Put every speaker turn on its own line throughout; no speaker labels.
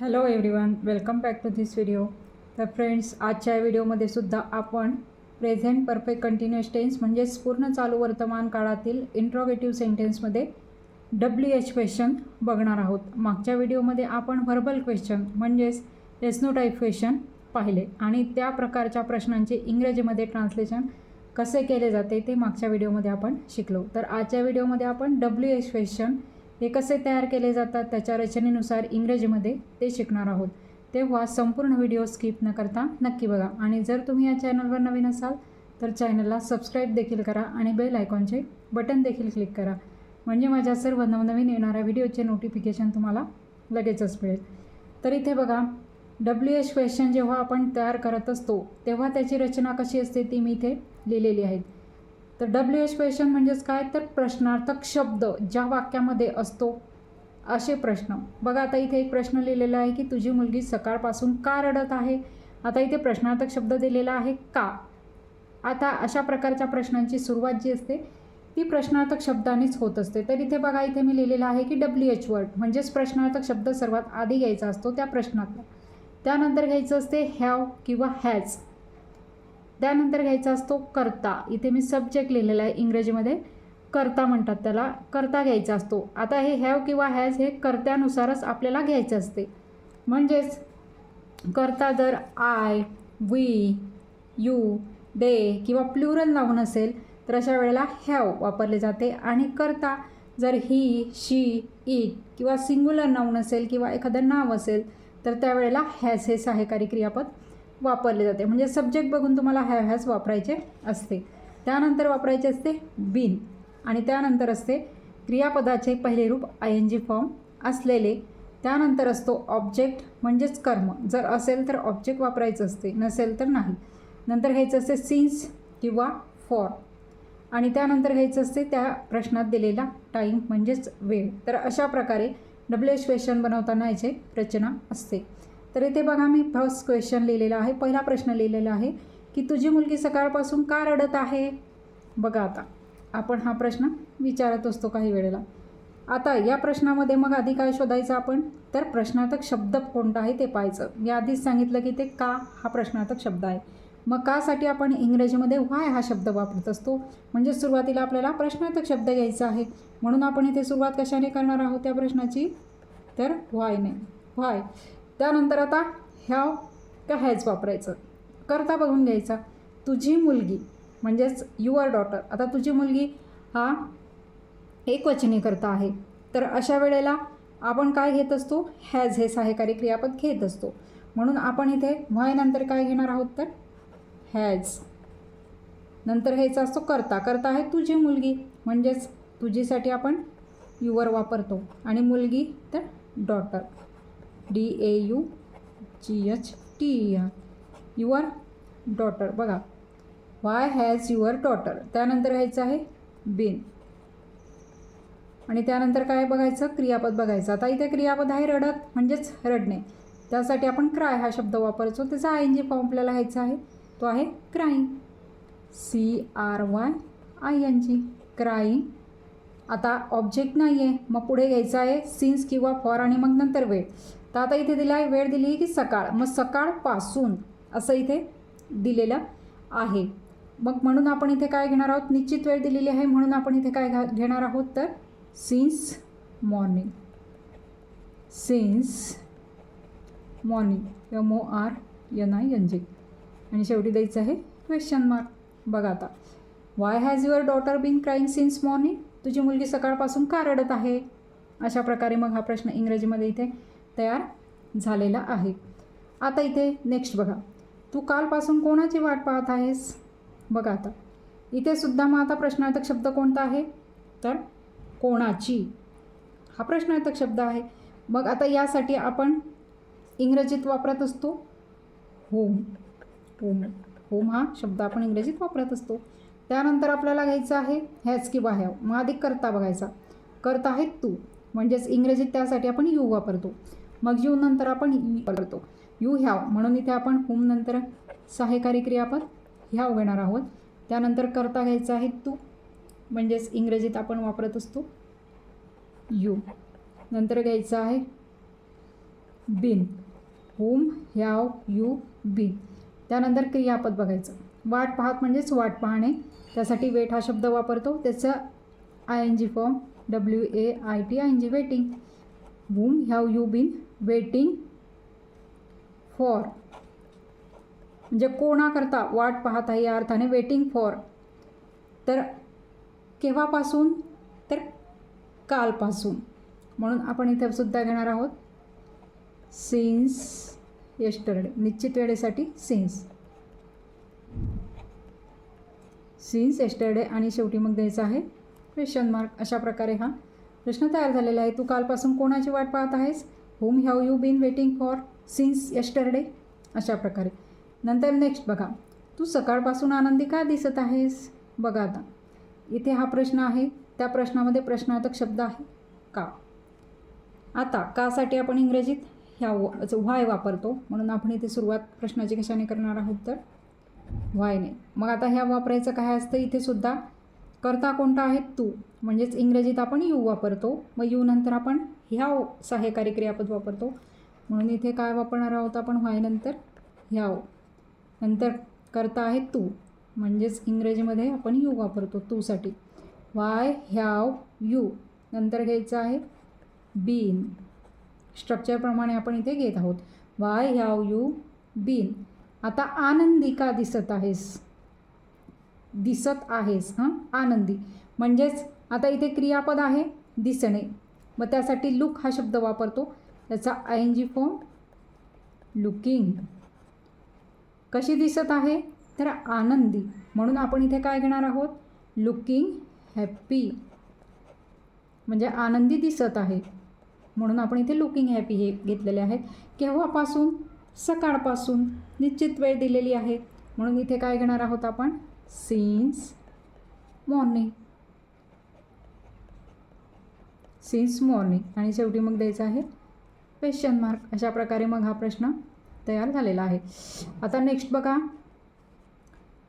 Hello everyone welcome back to this video तर friends आजच्या व्हिडिओमध्ये सुद्धा आपण प्रेझेंट परफेक्ट कंटिन्युअस टेन्स म्हणजेच पूर्ण चालू वर्तमान काळातील इंट्रोगेटिव्ह सेंटेन्समध्ये डब्ल्यू एच क्वेश्चन बघणार आहोत. मागच्या व्हिडिओमध्ये आपण व्हर्बल क्वेश्चन म्हणजेच एस्नो टाईप क्वेश्चन पाहिले आणि त्या प्रकारच्या प्रश्नांचे इंग्रजीमध्ये ट्रान्सलेशन कसे केले जाते ते मागच्या व्हिडिओमध्ये आपण शिकलो. तर आजच्या व्हिडिओमध्ये आपण डब्ल्यू एच क्वेश्चन हे कसे तयार केले जातात त्याच्या रचनेनुसार इंग्रजीमध्ये ते शिकणार आहोत. तेव्हा संपूर्ण व्हिडिओ स्किप न करता नक्की बघा. आणि जर तुम्ही या चॅनलवर नवीन असाल तर चॅनलला सबस्क्राईब देखील करा आणि बेल आयकॉनचे बटन देखील क्लिक करा. म्हणजे माझ्या सर्व नवनवीन येणाऱ्या व्हिडिओचे नोटिफिकेशन तुम्हाला लगेचच मिळेल. तर इथे बघा डब्ल्यू एच क्वेश्चन जेव्हा आपण तयार करत असतो तेव्हा त्याची रचना कशी असते ती मी इथे लिहिलेली आहे. तर डब्ल्यू एच क्वेश्चन म्हणजेच काय? तर प्रश्नार्थक शब्द ज्या वाक्यामध्ये असतो असे प्रश्न. बघा आता इथे एक प्रश्न लिहिलेला आहे की तुझी मुलगी सकाळपासून का रडत आहे? आता इथे प्रश्नार्थक शब्द दिलेला आहे का? आता अशा प्रकारच्या प्रश्नांची सुरुवात जी असते ती प्रश्नार्थक शब्दानेच होत असते. तर इथे बघा इथे मी लिहिलेलं आहे की डब्ल्यू एच वर्ड म्हणजेच प्रश्नार्थक शब्द सर्वात आधी घ्यायचा असतो त्या प्रश्नातला त्यानंतर घ्यायचं असते हॅव किंवा हॅज त्यानंतर घ्यायचा असतो करता. इथे मी सब्जेक्ट लिहिलेला आहे इंग्रजीमध्ये. करता म्हणतात त्याला. करता घ्यायचा असतो. आता हे हॅव किंवा हॅज हे कर्त्यानुसारच आपल्याला घ्यायचं असते. म्हणजेच करता जर आय वी यू दे किंवा प्लुरल नाऊन असेल तर अशा वेळेला हॅव वापरले जाते. आणि करता जर ही शी इट किंवा सिंग्युलर नाऊन असेल किंवा एखादं नाव असेल तर त्यावेळेला हॅज हे सहायकारी क्रियापद वापरले जाते. म्हणजे सब्जेक्ट बघून तुम्हाला हॅव हॅज वापरायचे असते. त्यानंतर वापरायचे असते बीन आणि त्यानंतर असते क्रियापदाचे पहिले रूप आय एन जी फॉर्म असलेले. त्यानंतर असतो ऑब्जेक्ट म्हणजेच कर्म. जर असेल तर ऑब्जेक्ट वापरायचं असते नसेल तर नाही. नंतर घ्यायचं असते सिन्स किंवा फॉर आणि त्यानंतर घ्यायचं असते त्या प्रश्नात दिलेला टाईम म्हणजेच वेळ. तर अशा प्रकारे डब्ल्यू एच क्वेश्चन बनवताना याचे रचना असते. तर इथे बघा मी फर्स्ट क्वेश्चन लिहिलेला आहे पहिला प्रश्न लिहिलेला आहे की तुझी मुलगी सकाळपासून का रडत आहे? बघा आता आपण हा प्रश्न विचारत असतो काही वेळेला. आता या प्रश्नामध्ये मग आधी काय शोधायचं आपण? तर प्रश्नार्थक शब्द कोणता आहे ते पाहायचं. या आधीच सांगितलं की ते का हा प्रश्नार्थक शब्द आहे. मग कासाठी आपण इंग्रजीमध्ये व्हाय हा शब्द वापरत असतो? म्हणजे सुरुवातीला आपल्याला प्रश्नार्थक शब्द घ्यायचा आहे. म्हणून आपण इथे सुरुवात कशाने करणार आहोत त्या प्रश्नाची? तर व्हायने व्हाय त्यानंतर आता ह्या का हॅज वापरायचं? करता बघून घ्यायचा. तुझी मुलगी म्हणजेच युअर डॉटर आता तुझी मुलगी हा एकवचनी करता आहे. तर अशा वेळेला आपण काय घेत असतो? हॅज हे सहायकारी क्रियापद घेत असतो. म्हणून आपण इथे व्हायनंतर काय घेणार आहोत तर? हॅज नंतर घ्यायचा असतो करता. करता आहे तुझी मुलगी म्हणजेच तुझीसाठी आपण युवर वापरतो. आणि मुलगी तर daughter D A U G H T E R your daughter बघा. वाय हॅज युअर डॉटर त्यानंतर घ्यायचं आहे बिन आणि त्यानंतर काय बघायचं? क्रियापद बघायचं. आता इथे क्रियापद आहे रडत म्हणजेच रडणे. त्यासाठी आपण क्राय हा शब्द वापरतो त्याचा आय एन जी फॉर्म आपल्याला घ्यायचा आहे. तो आहे crying C R Y I N G crying आता ऑब्जेक्ट नाही आहे मग पुढे घ्यायचं आहे सिन्स किंवा फॉर आणि मग नंतर वेळ. तर आता इथे दिला आहे वेळ दिली की सकाळ. मग सकाळपासून असं इथे दिलेलं आहे. मग म्हणून आपण इथे काय घेणार आहोत? निश्चित वेळ दिलेली आहे म्हणून आपण इथे काय घा घेणार आहोत तर? Since morning since morning M O R N I N G आणि शेवटी द्यायचं आहे क्वेश्चन मार्क बघा आता. Why has your daughter been crying since morning तुझी मुलगी सकाळपासून का रडत आहे? अशा प्रकारे मग हा प्रश्न इंग्रजीमध्ये इथे तयार झालेला आहे. आता इथे नेक्स्ट बघा. तू कालपासून कोणाची वाट पाहत आहेस? बघा आता. इथे सुद्धा मग आता प्रश्नार्थक शब्द कोणता आहे? तर कोणाची? हा प्रश्नार्थक शब्द आहे. मग आता यासाठी आपण इंग्रजीत वापरत असतो. होम. होम. होम हा शब्द आपण इंग्रजीत वापरत असतो. त्यानंतर आपल्याला घ्यायचं आहे हॅज किंवा ह्या मग अधिक करता बघायचा. करता आहे तू. म्हणजेच इंग्रजीत त्यासाठी आपण यू वापरतो. मग यू नंतर आपण करतो. यू ह्याव म्हणून इथे आपण होम नंतर सहायकारी क्रियापद ह्याव घेणार आहोत. त्यानंतर करता घ्यायचा आहे तू म्हणजेच इंग्रजीत आपण वापरत असतो. यू नंतर घ्यायचं आहे बिन. हुम ह्याव यू बिन. त्यानंतर क्रियापद बघायचं. वाट पाहत म्हणजेच वाट पाहणे. त्यासाठी वेट हा शब्द वापरतो. त्याचं I N G form W A I T I N G waiting. Whom have you been. Waiting for म्हणजे कोणाकरता वाट पाहत आहे या अर्थाने वेटिंग फॉर तर केव्हापासून? तर कालपासून. म्हणून आपण इथे सुद्धा घेणार आहोत. सिन्स येस्टरडे निश्चित वेळेसाठी सिन्स सिन्स येस्टरडे आणि शेवटी मग द्यायचं आहे क्वेश्चन मार्क अशा प्रकारे हा प्रश्न तयार झालेला आहे. तू कालपासून कोणाची वाट पाहत आहेस? Whom have you been waiting for since yesterday अशा प्रकारे. नंतर नेक्स्ट बघा. तू सकाळपासून आनंदी का दिसत आहेस? बघा आता. इथे हा प्रश्न आहे. त्या प्रश्नामध्ये प्रश्नार्थक शब्द आहे. का? आता कासाठी आपण इंग्रजीत ह्या व्हाय वापरतो. म्हणून आपण इथे सुरुवात प्रश्नाची कशाने करणार आहोत तर? व्हायने मग आता ह्या वापरायचं काय असतं? इथे सुद्धा. करता कोणता आहे? तू. म्हणजेच इंग्रजीत आपण यू वापरतो. मग यू नंतर आपण ह्या सहाय्यकारी क्रियापद वापरतो. म्हणून इथे काय वापरणार आहोत आपण? व्हाय नंतर ह्याव. नंतर करता आहे तू. म्हणजेच इंग्रजीमध्ये आपण यू वापरतो तूसाठी. Y have you. नंतर घ्यायचं आहे बीन. स्ट्रक्चरप्रमाणे आपण इथे घेत आहोत. Why have you been. आता आनंदी का दिसत आहेस. दिसत आहेस हां? आनंदी. म्हणजेच आता इथे क्रियापद आहे दिसणे. मग त्यासाठी लुक हा शब्द वापरतो. त्याचा I N G form looking कशी दिसत आहे? तर आनंदी. म्हणून आपण इथे काय घेणार आहोत? लुकिंग हॅप्पी म्हणजे आनंदी दिसत आहे. म्हणून आपण इथे लुकिंग हॅपी हे घेतलेले आहेत. केव्हापासून? सकाळपासून. निश्चित वेळ दिलेली आहे. म्हणून इथे काय घेणार आहोत आपण? सीन्स मॉर्निंग सिन्स मॉर्निंग आणि शेवटी मग द्यायचं आहे क्वेश्चन मार्क अशा प्रकारे मग हा प्रश्न तयार झालेला आहे. आता नेक्स्ट बघा.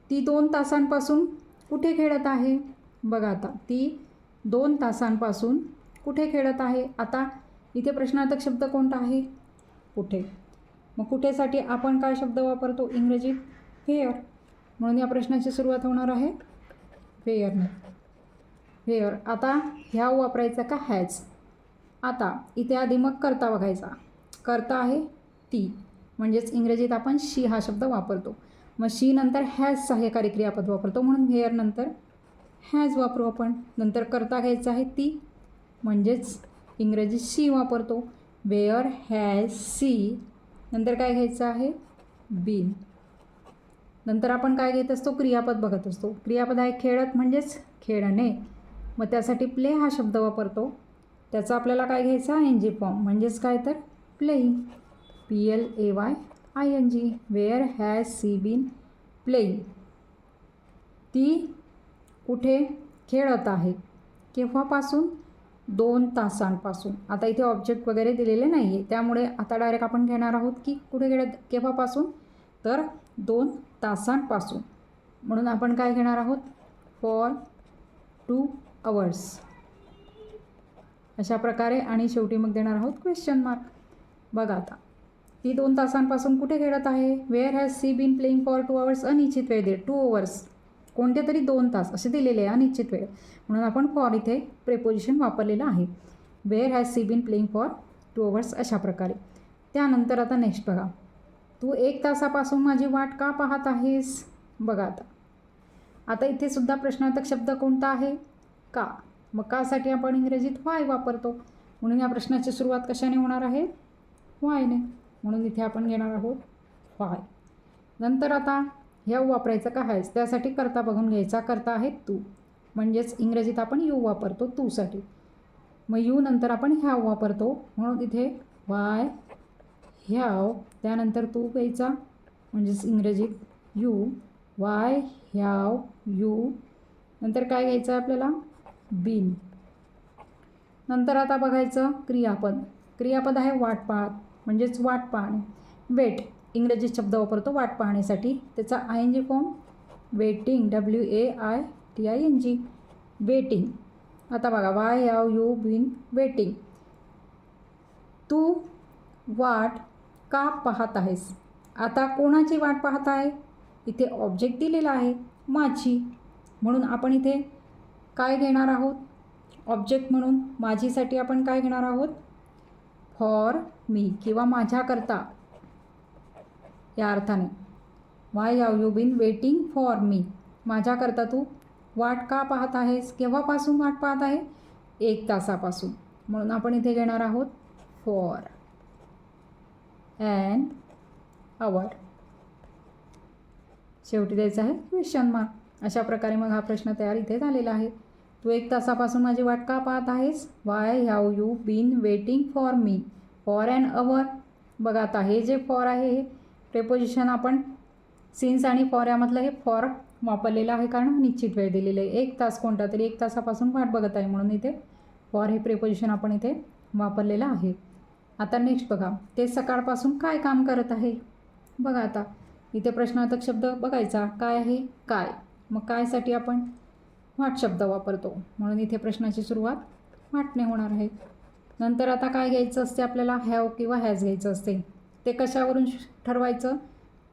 ती दोन तासांपासून कुठे खेळत आहे? बघा आता. ती दोन तासांपासून कुठे खेळत आहे? आता इथे प्रश्नार्थक शब्द कोणता आहे? कुठे? मग कुठेसाठी आपण काय शब्द वापरतो? इंग्रजीत? फेअर म्हणून या प्रश्नाची सुरुवात होणार आहे. फेअरने वेअर आता ह्या वापरायचा का हॅज आता इथे आधी मग करता बघायचा. करता आहे ती. म्हणजेच इंग्रजीत आपण शी हा शब्द वापरतो. मग शी नंतर हॅज सहाय्यकारी क्रियापद वापरतो? म्हणून व्हेअर नंतर हॅज वापरू आपण. नंतर करता घ्यायचं आहे ती. म्हणजेच इंग्रजीत शी वापरतो. वेअर हॅज सी नंतर काय घ्यायचं आहे? बीन नंतर आपण काय घेत असतो? क्रियापद बघत असतो. क्रियापद आहे खेळत म्हणजेच खेळणे. मग त्यासाठी प्ले हा शब्द वापरतो. त्याचा आपल्याला काय घ्यायचा? एन जी फॉर्म म्हणजेच काय तर? Playing P L A Y I N G where has she been playing ती कुठे खेळत आहे? केव्हापासून? दोन तासांपासून. आता इथे ऑब्जेक्ट वगैरे दिलेले नाही आहे त्यामुळे आता डायरेक्ट आपण घेणार आहोत की कुठे खेळत केव्हापासून? तर दोन तासांपासून. म्हणून आपण काय घेणार आहोत? फॉर टू अवर्स अशा प्रकारे आणि शेवटी मग देणार आहोत क्वेश्चन मार्क बघा आता. ती दोन तासांपासून कुठे खेळत आहे? Where has she been playing for two hours अनिश्चित वेळ दे. टू अवर्स कोणते तरी दोन तास असे दिलेले आहे अनिश्चित वेळ. म्हणून आपण फॉर इथे प्रेपोजिशन वापरलेलं आहे. Where has she been playing for two hours अशा प्रकारे. त्यानंतर आता नेक्स्ट बघा. तू एक तासापासून माझी वाट का पाहत आहेस? बघा आता. आता इथे सुद्धा प्रश्नार्थक शब्द कोणता आहे? का? मग कासाठी आपण इंग्रजीत वाय वापरतो? म्हणून या प्रश्नाची सुरुवात कशाने होणार आहे? वायने म्हणून इथे आपण घेणार आहोत वाय नंतर आता ह्या वापरायचं का आहेच त्यासाठी करता बघून घ्यायचा. करता आहे तू. म्हणजेच इंग्रजीत आपण यू वापरतो तूसाठी. मग यू नंतर आपण ह्याव वापरतो. म्हणून इथे वाय ह्याव त्यानंतर तू घ्यायचा. म्हणजेच इंग्रजीत यू वाय ह्याव यू नंतर काय घ्यायचं आहे आपल्याला? बीन. नंतर आता बघायचं क्रियापद. क्रियापद आहे वाट पाहत म्हणजेच वाट पाहणे वेट इंग्रजी शब्द वापरतो वाट पाहण्यासाठी त्याचा I N G form? Waiting W A I T I N G. Waiting. आता बघा why have you been waiting. तू वाट का पाहत आहेस? आता कोणाची वाट पाहत आहे? इथे ऑब्जेक्ट दिलेला आहे माझी. म्हणून आपण इथे काय घेणार आहोत? ऑब्जेक्ट म्हणून माझीसाठी आपण काय घेणार आहोत? फॉर मी किंवा माझ्याकरता. या अर्थाने. Why have you been waiting for me माझ्याकरता तू वाट का पाहत आहेस? केव्हापासून वाट पाहत आहे? एक तासापासून. म्हणून आपण इथे घेणार आहोत फॉर अँड आवर शेवटी द्यायचं आहे क्वेश्चन मार्क अशा प्रकारे मग हा प्रश्न तयार इथे झालेला आहे. तू एक तासापासून माझी वाट का पाहत आहेस? Why have you been waiting for me for and hour बघा आता हे जे फॉर आहे हे प्रेपोजिशन आपण सिन्स आणि फॉर यामधलं हे फॉर वापरलेलं आहे. कारण निश्चित वेळ दिलेली आहे. एक तास कोणता तरी एक तासापासून वाट बघत आहे म्हणून इथे फॉर हे प्रेपोजिशन आपण इथे वापरलेलं आहे. आता नेक्स्ट बघा ते सकाळपासून काय काम करत आहे? बघा आता इथे प्रश्नार्थक शब्द बघायचा. काय आहे? काय? मग कायसाठी आपण वाट शब्द वापरतो? म्हणून इथे प्रश्नाची सुरुवात वाटणे होणार आहे. नंतर आता काय घ्यायचं असते आपल्याला? हॅव किंवा हॅज घ्यायचं असते. ते कशावरून श- ठरवायचं?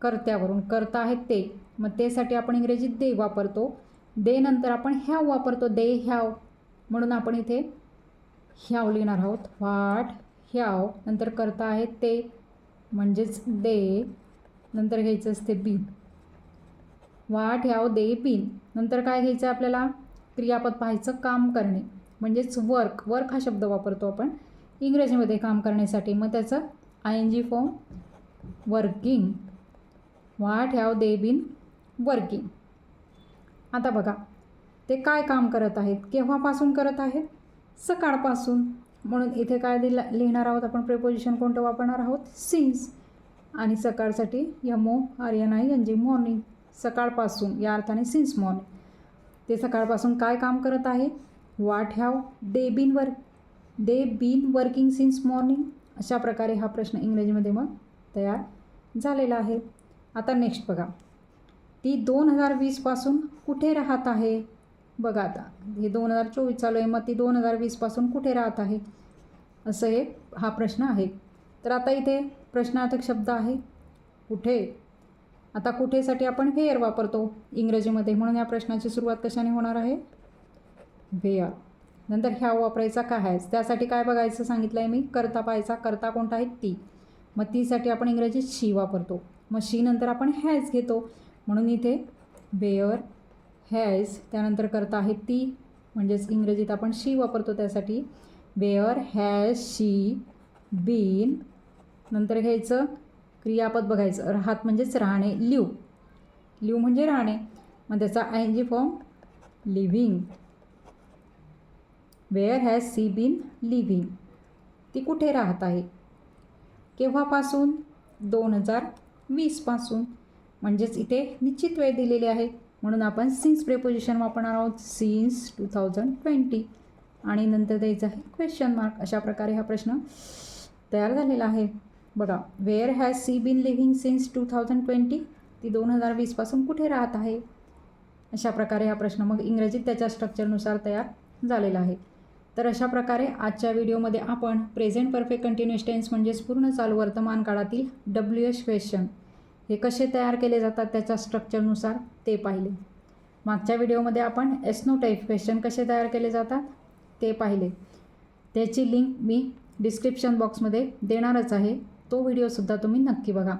कर्त्यावरून. कर्ता आहेत ते. मग तेसाठी आपण इंग्रजीत दे वापरतो. दे नंतर आपण ह्याव वापरतो. दे ह्याव. म्हणून आपण इथे ह्याव लिहिणार आहोत. वाट ह्याव. नंतर करता आहेत ते. म्हणजेच दे. नंतर घ्यायचं असते बी. वाट ह्याव दे पिन नंतर काय घ्यायचं आहे आपल्याला? क्रियापद पाहायचं काम करणे. म्हणजेच वर्क वर्क हा शब्द वापरतो आपण इंग्रजीमध्ये काम करण्यासाठी. मग त्याचं I N G form working what have they been working आता बघा ते काय काम करत आहेत? केव्हापासून करत आहेत? सकाळपासून. म्हणून इथे काय दिला लिहिणार आहोत आपण? प्रिपोजिशन कोणतं वापरणार आहोत? सिन्स आणि सकाळसाठी M O R N I N G morning सकाळपासून या अर्थाने सिन्स मॉर्निंग ते सकाळपासून काय काम करत आहे? What have they been work they been working since morning अशा प्रकारे हा प्रश्न इंग्रजीमध्ये मग तयार झालेला आहे. आता नेक्स्ट बघा. ती दोन हजार वीसपासून कुठे राहत आहे? बघा आता. हे दोन हजार चोवीस चालू आहे मग ती दोन हजार वीसपासून कुठे राहत आहे? असं हे हा प्रश्न आहे. तर आता इथे प्रश्नार्थक शब्द आहे. कुठे? आता कुठेसाठी आपण व्हेअर वापरतो? इंग्रजीमध्ये म्हणून या प्रश्नाची सुरुवात कशाने होणार आहे? व्हेअर नंतर ह्या वापरायचा काय आहे? त्यासाठी काय बघायचं सांगितलं आहे मी? करता पाहायचा. करता कोणता आहे? ती. मग तीसाठी आपण इंग्रजीत शी वापरतो. मग शी नंतर आपण हॅज घेतो. म्हणून इथे वेअर हॅज त्यानंतर करता आहे ती. म्हणजेच इंग्रजीत आपण शी वापरतो त्यासाठी. वेअर हॅज शी बीन नंतर घ्यायचं क्रियापद बघायचं. राहत म्हणजेच राहणे लिव. लिव म्हणजे राहणे. मग त्याचा I N G form living where has she been living ती कुठे राहत आहे? केव्हापासून? दोन हजार वीसपासून. म्हणजेच इथे निश्चित वेळ दिलेली आहे. म्हणून आपण सिन्स प्रेपोजिशन वापरणार आहोत. सिन्स टू थाउजंड ट्वेंटी आणि नंतर द्यायचं आहे क्वेश्चन मार्क अशा प्रकारे हा प्रश्न तयार झालेला आहे. बघा where has she been living since two thousand twenty ती दोन हजार वीसपासून कुठे राहत आहे? अशा प्रकारे हा प्रश्न मग इंग्रजीत त्याच्या स्ट्रक्चरनुसार तयार झालेला आहे. तर अशा प्रकारे आजच्या व्हिडिओमध्ये आपण प्रेझेंट परफेक्ट कंटिन्युअस टेन्स म्हणजेच पूर्ण चालू वर्तमान काळातील डब्ल्यू एस क्वेश्चन हे कसे तयार केले जातात त्याच्या स्ट्रक्चरनुसार ते पाहिले. मागच्या व्हिडिओमध्ये आपण एस्नो टाईप क्वेश्चन कसे तयार केले जातात ते पाहिले. त्याची लिंक मी डिस्क्रिप्शन बॉक्समध्ये देणारच आहे. तो व्हिडिओसुद्धा तुम्ही नक्की बघा.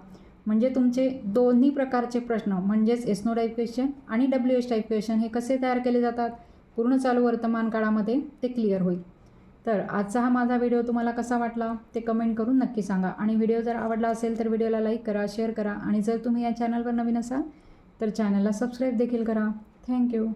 म्हणजे तुमचे दोन्ही प्रकारचे प्रश्न म्हणजेच एस्नो टाईप क्वेश्चन आणि डब्ल्यू एस टाईप क्वेश्चन हे कसे तयार केले जातात? पूर्ण चालू वर्तमान काळामध्ये ते क्लिअर होईल. तर आजचा हा माझा व्हिडिओ तुम्हाला कसा वाटला? ते कमेंट करून नक्की सांगा. आणि व्हिडिओ जर आवडला असेल तर व्हिडिओला लाईक करा शेअर करा. आणि जर तुम्ही या चॅनलवर नवीन असाल तर चॅनलला सबस्क्राईब देखील करा. थँक्यू